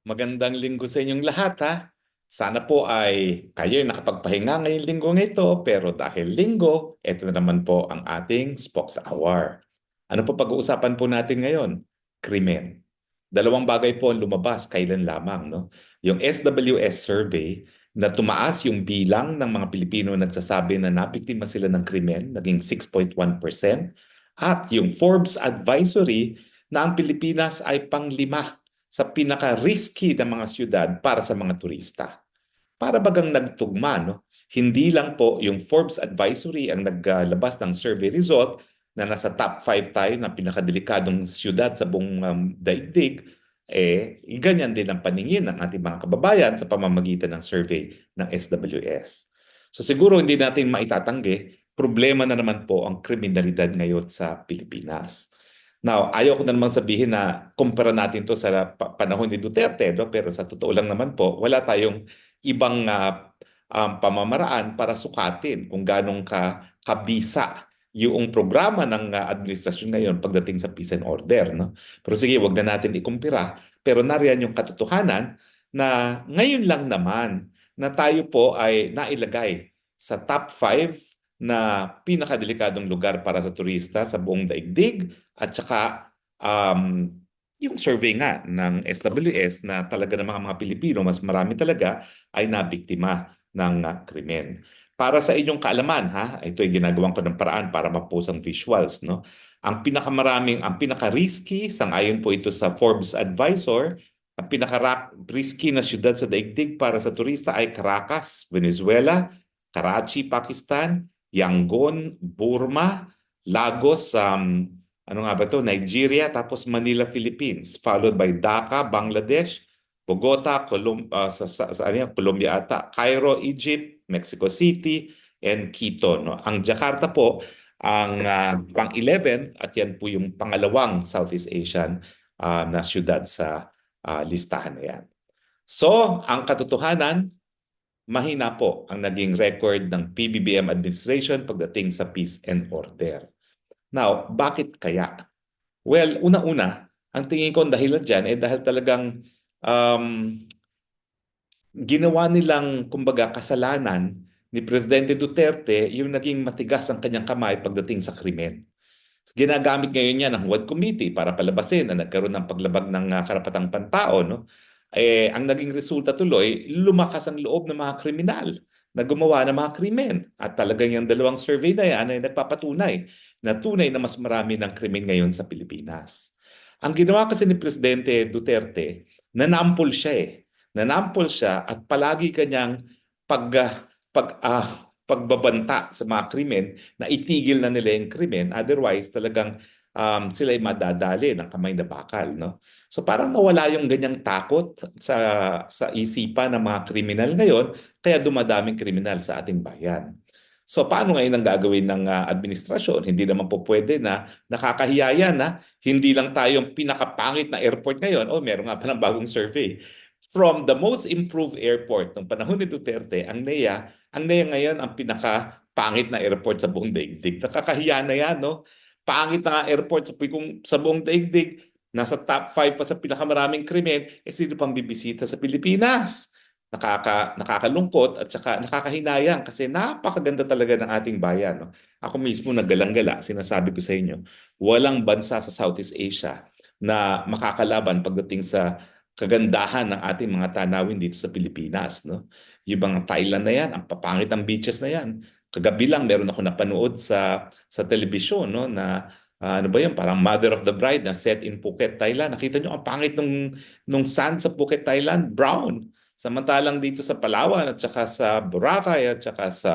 Magandang linggo sa inyong lahat ha. Sana po ay kayo nakapagpahinga ngayong linggo ito pero dahil linggo, ito na naman po ang ating Spokes Hour. Ano po pag-uusapan po natin ngayon? Krimen. Dalawang bagay po ang lumabas kailan lamang. No? Yung SWS survey na tumaas yung bilang ng mga Pilipino nagsasabi na nabiktima sila ng krimen, naging 6.1%. At yung Forbes advisory na ang Pilipinas ay panglima sa pinaka-risky na mga syudad para sa mga turista. Para bagang nagtugma, no? hindi lang po yung Forbes Advisory ang naglabas ng survey result na nasa top 5 tayo na pinakadelikadong syudad sa buong um, daigdig, eh, ganyan din ang paningin ng ating mga kababayan sa pamamagitan ng survey ng SWS. So siguro hindi natin maitatanggi, problema na naman po ang kriminalidad ngayon sa Pilipinas. Now, ayaw ko na naman sabihin na kumpara natin to sa panahon ni Duterte, no? pero sa totoo lang naman po, wala tayong ibang uh, um, pamamaraan para sukatin kung ganong ka, kabisa yung programa ng uh, administrasyon ngayon pagdating sa peace and order. No? Pero sige, wag na natin ikumpira. Pero nariyan yung katotohanan na ngayon lang naman na tayo po ay nailagay sa top 5 na pinakadelikadong lugar para sa turista sa buong daigdig at saka um, yung survey nga ng SWS na talaga ng mga, mga Pilipino, mas marami talaga ay nabiktima ng uh, krimen. Para sa inyong kaalaman, ha, ito ay ginagawan ko ng paraan para ma-post ang visuals. No? Ang pinakamaraming, ang pinaka-risky, sangayon po ito sa Forbes Advisor, ang pinaka-risky na siyudad sa daigdig para sa turista ay Caracas, Venezuela, Karachi, Pakistan, Yangon, Burma, Lagos, um, ano nga ba to? Nigeria, tapos Manila, Philippines, followed by Dhaka, Bangladesh, Bogota, Colum uh, sa, sa, sa ano yan, Colombia ata, Cairo, Egypt, Mexico City, and Quito. No? Ang Jakarta po, ang uh, pang-11 at yan po yung pangalawang Southeast Asian uh, na syudad sa uh, listahan na yan. So, ang katotohanan, mahina po ang naging record ng PBBM administration pagdating sa peace and order. Now, bakit kaya? Well, una-una, ang tingin ko dahilan dyan ay eh dahil talagang um, ginawa nilang, kumbaga, kasalanan ni Presidente Duterte yung naging matigas ang kanyang kamay pagdating sa krimen. Ginagamit ngayon niya ng Huwad Committee para palabasin na nagkaroon ng paglabag ng uh, karapatang pantao. No? Eh, ang naging resulta tuloy, lumakas ang loob ng mga kriminal na gumawa ng mga krimen. At talagang yung dalawang survey na yan ay nagpapatunay na tunay na mas marami ng krimen ngayon sa Pilipinas. Ang ginawa kasi ni Presidente Duterte, nanampol siya eh. Nanampol siya at palagi kanyang pag, pag, uh, pagbabanta sa mga krimen na itigil na nila yung krimen. Otherwise, talagang um, sila ay madadali ng kamay na bakal. No? So parang nawala yung ganyang takot sa, sa isipan ng mga kriminal ngayon, kaya dumadaming kriminal sa ating bayan. So paano ngayon ang gagawin ng uh, administrasyon? Hindi naman po pwede na nakakahiya yan na hindi lang tayong pinakapangit na airport ngayon. Oh, meron nga pa ng bagong survey. From the most improved airport ng panahon ni Duterte, ang NEA, ang NEA ngayon ang pinakapangit na airport sa buong daigdig. Nakakahiya na yan, no? Pangit na airport sa, kung, sa buong daigdig, nasa top 5 pa sa pinakamaraming krimen, eh sino pang bibisita sa Pilipinas? Nakaka, nakakalungkot at saka nakakahinayang kasi napakaganda talaga ng ating bayan. No? Ako mismo naggalang-gala, sinasabi ko sa inyo, walang bansa sa Southeast Asia na makakalaban pagdating sa kagandahan ng ating mga tanawin dito sa Pilipinas. No? Yung mga Thailand na yan, ang papangit ang beaches na yan kagabi lang meron ako napanood sa sa telebisyon no na uh, ano ba 'yan parang Mother of the Bride na set in Phuket, Thailand. Nakita niyo ang pangit nung nung sand sa Phuket, Thailand, brown. Samantalang dito sa Palawan at saka sa Boracay at saka sa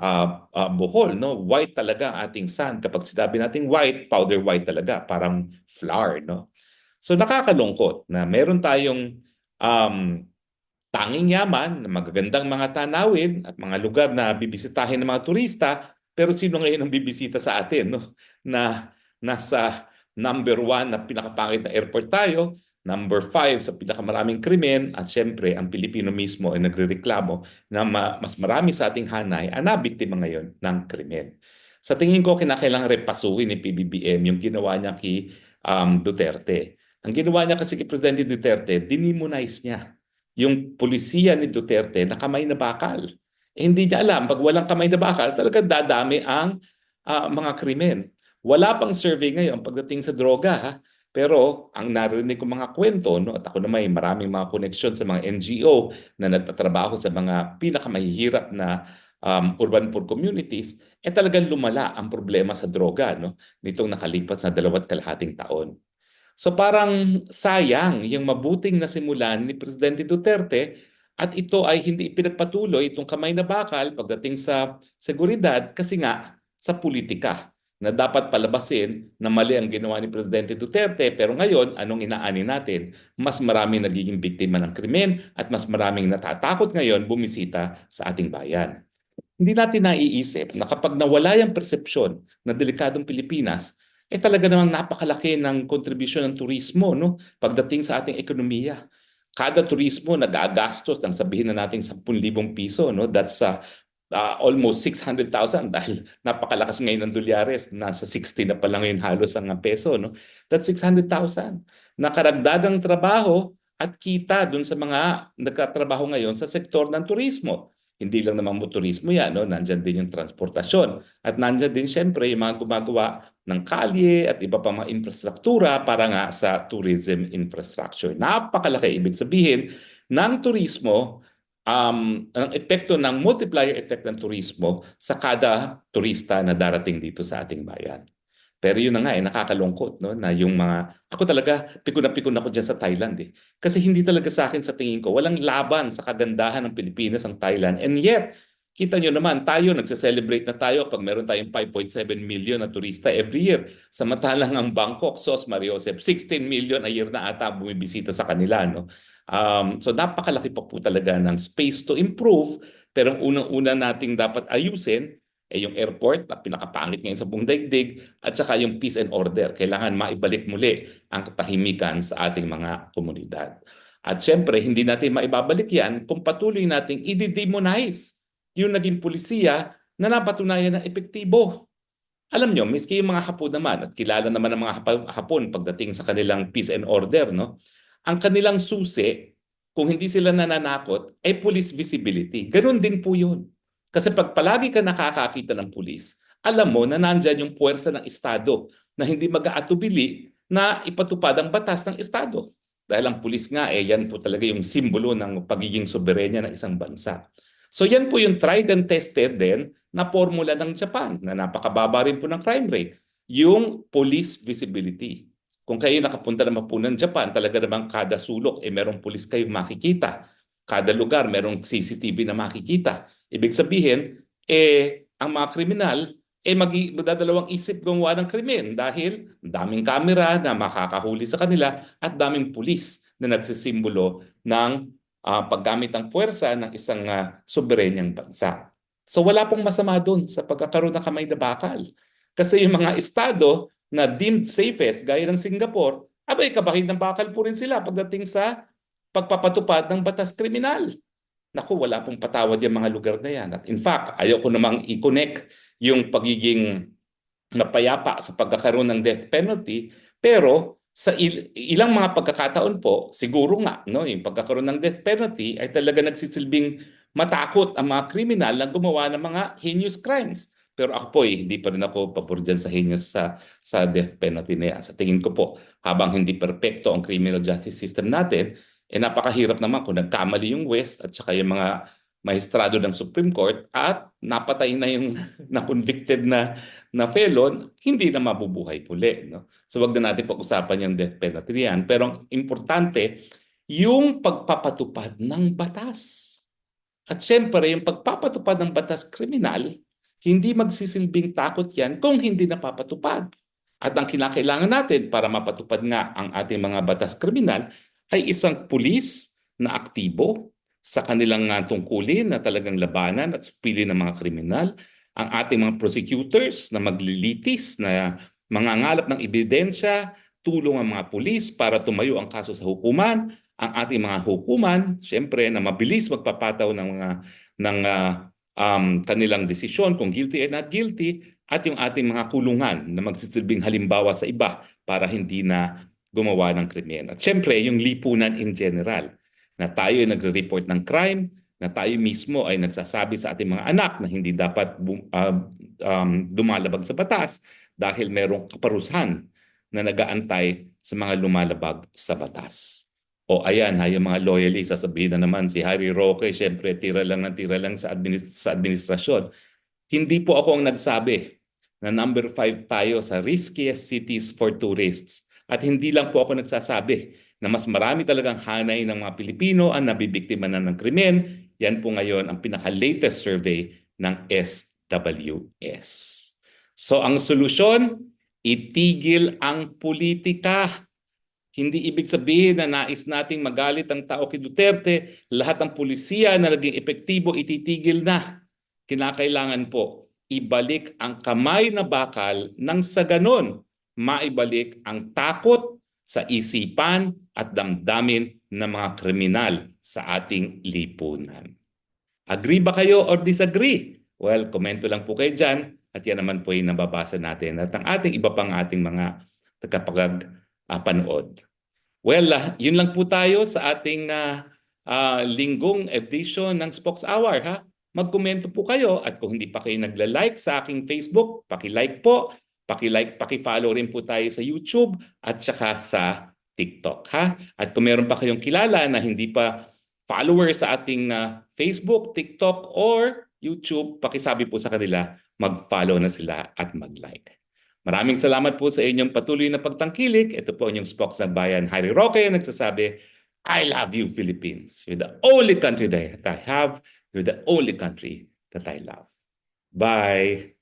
uh, uh, Bohol, no, white talaga ang ating sand. Kapag sinabi nating white, powder white talaga, parang flour, no. So nakakalungkot na meron tayong um, tanging yaman, magagandang mga tanawin at mga lugar na bibisitahin ng mga turista, pero sino ngayon ang bibisita sa atin? No? Na nasa number one na pinakapangit na airport tayo, number five sa pinakamaraming krimen, at syempre ang Pilipino mismo ay nagrereklamo na ma- mas marami sa ating hanay ang nabiktima ngayon ng krimen. Sa tingin ko, kinakailangan repasuin ni PBBM yung ginawa niya kay um, Duterte Ang ginawa niya kasi kay Presidente Duterte, dinimonize niya yung pulisiya ni Duterte na kamay na bakal. Eh, hindi niya alam, pag walang kamay na bakal, talaga dadami ang ah, mga krimen. Wala pang survey ngayon pagdating sa droga, ha? Pero ang narinig ko mga kwento, no, at ako na may maraming mga koneksyon sa mga NGO na nagtatrabaho sa mga pinakamahihirap na um, urban poor communities, eh talagang lumala ang problema sa droga no, nitong nakalipas na dalawat kalahating taon. So parang sayang yung mabuting nasimulan ni Presidente Duterte at ito ay hindi ipinagpatuloy itong kamay na bakal pagdating sa seguridad kasi nga sa politika na dapat palabasin na mali ang ginawa ni Presidente Duterte pero ngayon anong inaani natin mas maraming nagiging biktima ng krimen at mas maraming natatakot ngayon bumisita sa ating bayan. Hindi natin naiisip na kapag nawala yung persepsyon na delikadong Pilipinas eh talaga namang napakalaki ng kontribusyon ng turismo no? Pagdating sa ating ekonomiya. Kada turismo nagagastos ng sabihin na natin 10,000 piso no? That's uh, uh, almost 600,000 dahil napakalakas ngayon ng dolyares. Nasa 60 na pa lang yung halos ang peso no? That's 600,000 na karagdagang trabaho at kita dun sa mga nagkatrabaho ngayon sa sektor ng turismo hindi lang naman motorismo yan, no? nandyan din yung transportasyon. At nandyan din siyempre yung mga gumagawa ng kalye at iba pang mga infrastruktura para nga sa tourism infrastructure. Napakalaki ibig sabihin ng turismo, um, ang epekto ng multiplier effect ng turismo sa kada turista na darating dito sa ating bayan. Pero yun na nga eh, nakakalungkot no, na yung mga, ako talaga, pikon na pikon ako dyan sa Thailand eh. Kasi hindi talaga sa akin sa tingin ko, walang laban sa kagandahan ng Pilipinas ang Thailand. And yet, kita nyo naman, tayo, nagse-celebrate na tayo pag meron tayong 5.7 million na turista every year. Samantalang ang Bangkok, Sos, Mariosep, 16 million a year na ata bumibisita sa kanila. No? Um, so napakalaki pa po talaga ng space to improve. Pero ang unang-una nating dapat ayusin eh yung airport na pinakapangit ngayon sa buong daigdig at saka yung peace and order. Kailangan maibalik muli ang katahimikan sa ating mga komunidad. At syempre, hindi natin maibabalik yan kung patuloy nating i-demonize yung naging pulisiya na napatunayan na epektibo. Alam nyo, miski yung mga hapon naman, at kilala naman ng mga hapon pagdating sa kanilang peace and order, no? ang kanilang susi, kung hindi sila nananakot, ay police visibility. Ganon din po yun. Kasi pag palagi ka nakakakita ng pulis, alam mo na nandyan yung puwersa ng Estado na hindi mag-aatubili na ipatupad ang batas ng Estado. Dahil ang pulis nga, eh, yan po talaga yung simbolo ng pagiging soberenya ng isang bansa. So yan po yung tried and tested din na formula ng Japan na napakababa rin po ng crime rate. Yung police visibility. Kung kayo nakapunta naman po ng Japan, talaga namang kada sulok, eh merong pulis kayong makikita. Kada lugar, merong CCTV na makikita. Ibig sabihin, eh, ang mga kriminal, eh, magdadalawang isip gumawa ng krimen dahil daming kamera na makakahuli sa kanila at daming pulis na nagsisimbolo ng uh, paggamit ng puwersa ng isang uh, soberenyang bansa. So wala pong masama doon sa pagkakaroon ng kamay na bakal. Kasi yung mga estado na deemed safest, gaya ng Singapore, abay kabahin ng bakal po rin sila pagdating sa pagpapatupad ng batas kriminal. Naku, wala pong patawad yung mga lugar na yan. At in fact, ayaw ko namang i-connect yung pagiging napayapa sa pagkakaroon ng death penalty. Pero sa il- ilang mga pagkakataon po, siguro nga, no, yung pagkakaroon ng death penalty ay talaga nagsisilbing matakot ang mga kriminal na gumawa ng mga heinous crimes. Pero ako po eh, hindi pa rin ako pabor dyan sa heinous sa, sa death penalty na yan. Sa tingin ko po, habang hindi perpekto ang criminal justice system natin, eh napakahirap naman kung nagkamali yung West at saka yung mga maestrado ng Supreme Court at napatay na yung na-convicted na, na felon, hindi na mabubuhay puli. No? So wag na natin pag-usapan yung death penalty yan. Pero importante, yung pagpapatupad ng batas. At syempre, yung pagpapatupad ng batas kriminal, hindi magsisilbing takot yan kung hindi napapatupad. At ang kinakailangan natin para mapatupad nga ang ating mga batas kriminal ay isang pulis na aktibo sa kanilang uh, tungkulin na talagang labanan at supili ng mga kriminal, ang ating mga prosecutors na maglilitis, na mangangalap ng ebidensya, tulong ang mga pulis para tumayo ang kaso sa hukuman, ang ating mga hukuman, siyempre na mabilis magpapataw ng mga ng uh, um, kanilang desisyon kung guilty or not guilty. At yung ating mga kulungan na magsisilbing halimbawa sa iba para hindi na gumawa ng krimen. At syempre, yung lipunan in general, na tayo ay nagre-report ng crime, na tayo mismo ay nagsasabi sa ating mga anak na hindi dapat ah, um, dumalabag sa batas dahil merong kaparusahan na nagaantay sa mga lumalabag sa batas. O ayan, ha, yung mga loyalists, sasabihin na naman si Harry Roque, syempre tira lang ng tira lang sa, administ- sa administrasyon. Hindi po ako ang nagsabi na number five tayo sa riskiest cities for tourists. At hindi lang po ako nagsasabi na mas marami talagang hanay ng mga Pilipino ang nabibiktima na ng krimen. Yan po ngayon ang pinaka-latest survey ng SWS. So ang solusyon, itigil ang politika. Hindi ibig sabihin na nais nating magalit ang tao kay Duterte, lahat ng pulisiya na naging epektibo ititigil na. Kinakailangan po ibalik ang kamay na bakal nang sa ganon maibalik ang takot sa isipan at damdamin ng mga kriminal sa ating lipunan. Agree ba kayo or disagree? Well, komento lang po kayo dyan at yan naman po yung nababasa natin at ang ating iba pang ating mga tagapagpanood. Well, ah, yun lang po tayo sa ating ah, ah, linggong edition ng Spokes Hour. Ha? Magkomento po kayo at kung hindi pa kayo nagla-like sa aking Facebook, paki-like po, paki-like, paki-follow rin po tayo sa YouTube at saka sa TikTok. Ha? At kung meron pa kayong kilala na hindi pa follower sa ating ah, Facebook, TikTok, or YouTube, pakisabi po sa kanila, mag-follow na sila at mag-like. Maraming salamat po sa inyong patuloy na pagtangkilik. Ito po inyong Spokes ng Bayan, Harry Roque, nagsasabi, I love you, Philippines. You're the only country that I have. You're the only country that I love. Bye!